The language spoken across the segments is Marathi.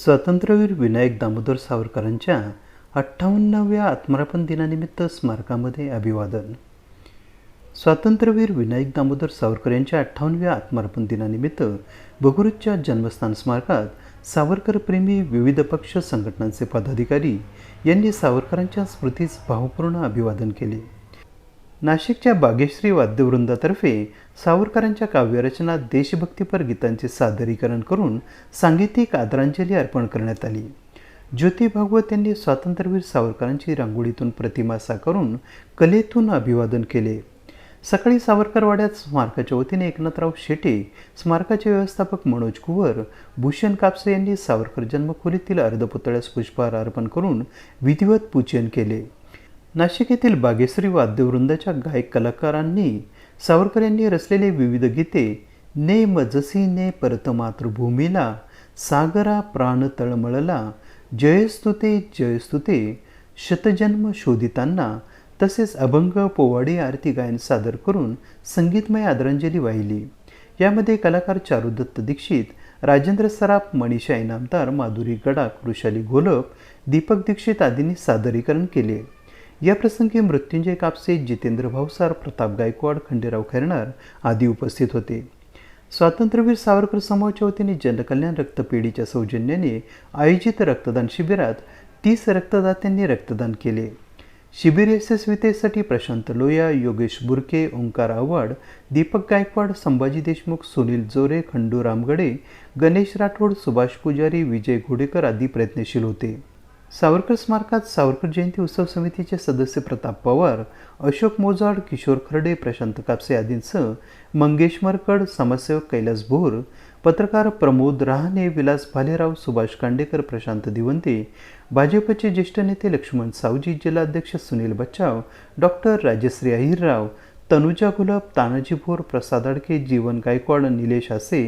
स्वातंत्र्यवीर विनायक दामोदर सावरकरांच्या अठ्ठावन्नाव्या आत्मरापण दिनानिमित्त स्मारकामध्ये अभिवादन. स्वातंत्र्यवीर विनायक दामोदर सावरकर यांच्या अठ्ठावन्नव्या आत्मार्पण दिनानिमित्त भगुरूच्या जन्मस्थान स्मारकात सावरकरप्रेमी विविध पक्ष संघटनांचे पदाधिकारी यांनी सावरकरांच्या स्मृतीस भावपूर्ण अभिवादन केले. नाशिकच्या बागेश्री वाद्यवृंदातर्फे सावरकरांच्या काव्यरचना देशभक्तीपर गीतांचे सादरीकरण करून सांगीतिक आदरांजली अर्पण करण्यात आली. ज्योती भागवत यांनी स्वातंत्र्यवीर सावरकरांची रांगोळीतून प्रतिमा साकारून कलेतून अभिवादन केले. सकाळी सावरकरवाड्यात स्मारकाच्या वतीने एकनाथराव शेटे स्मारकाचे व्यवस्थापक मनोज कुवर भूषण कापसे यांनी सावरकर जन्मखोलीतील अर्धपुतळ्यास पुष्पहार अर्पण करून विधिवत पूजन केले. नाशिक येथील बागेश्री वाद्यवृंदाच्या गायक कलाकारांनी सावरकर यांनी रचलेले विविध गीते ने मजसी ने परत मातृभूमीला सागरा प्राण तळमळला जयस्तुते जयस्तुते शतजन्म शोधितांना तसेच अभंग पोवाडी आरती गायन सादर करून संगीतमय आदरांजली वाहिली. यामध्ये कलाकार चारुदत्त दीक्षित राजेंद्र सराफ मनीषा इनामदार माधुरी गडाख वृषाली घोलप दीपक दीक्षित आदींनी सादरीकरण केले. या प्रसंगी मृत्युंजय कापसे जितेंद्र भावसार प्रताप गायकवाड खंडेराव खैरणार आदी उपस्थित होते. स्वातंत्र्यवीर सावरकर समूहाच्या वतीने जनकल्याण रक्तपेढीच्या सौजन्याने आयोजित रक्तदान शिबिरात तीस रक्तदात्यांनी रक्तदान केले. शिबिर यशस्वीतेसाठी प्रशांत लोया योगेश बुरके ओंकार आव्हाड दीपक गायकवाड संभाजी देशमुख सुनील जोरे खंडू रामगडे गणेश राठोड सुभाष पुजारी विजय घोडेकर आदी प्रयत्नशील होते. सावरकर स्मारकात सावरकर जयंती उत्सव समितीचे सदस्य प्रताप पवार अशोक मोजाड किशोर खर्डे प्रशांत कापसे आदींसह मंगेश मरकड समाजसेवक कैलास भोर पत्रकार प्रमोद रहाणे विलास भालेराव सुभाष कांडेकर प्रशांत दिवंते भाजपचे ज्येष्ठ नेते लक्ष्मण सावजी जिल्हाध्यक्ष सुनील बच्चाव डॉक्टर राजश्री अहिरराव तनुजा गुलाब तानाजी भोर प्रसाद अडके जीवन गायकवाड निलेश आसे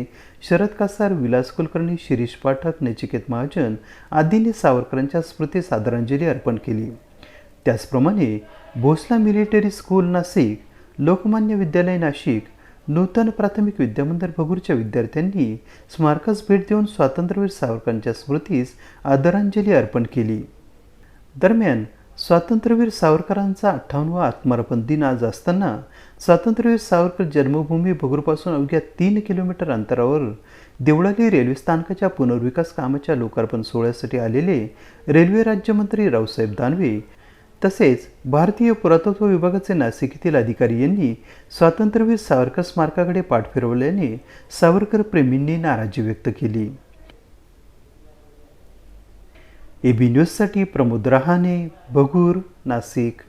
शरद कासार विलास कुलकर्णी शिरीष पाठक नचिकेत महाजन आदींनी सावरकरांच्या स्मृतीस आदरांजली अर्पण केली. त्याचप्रमाणे भोसला मिलिटरी स्कूल नाशिक लोकमान्य विद्यालय नाशिक नूतन प्राथमिक विद्यामंदिर भगूरच्या विद्यार्थ्यांनी स्मारकास भेट देऊन स्वातंत्र्यवीर सावरकरांच्या स्मृतीस आदरांजली अर्पण केली. दरम्यान स्वातंत्र्यवीर सावरकरांचा अठ्ठावन्नवा आत्मार्पण दिन आज असताना स्वातंत्र्यवीर सावरकर जन्मभूमी भगूरपासून अवघ्या तीन किलोमीटर अंतरावर देवळाली रेल्वे स्थानकाच्या पुनर्विकास कामाच्या लोकार्पण सोहळ्यासाठी आलेले रेल्वे राज्यमंत्री रावसाहेब दानवे तसेच भारतीय पुरातत्व विभागाचे नाशिक येथील अधिकारी यांनी स्वातंत्र्यवीर सावरकर स्मारकाकडे पाठ फिरवल्याने सावरकर प्रेमींनी नाराजी व्यक्त केली. ए बी न्यूजसाठी प्रमोद रहाणे भगूर नाशिक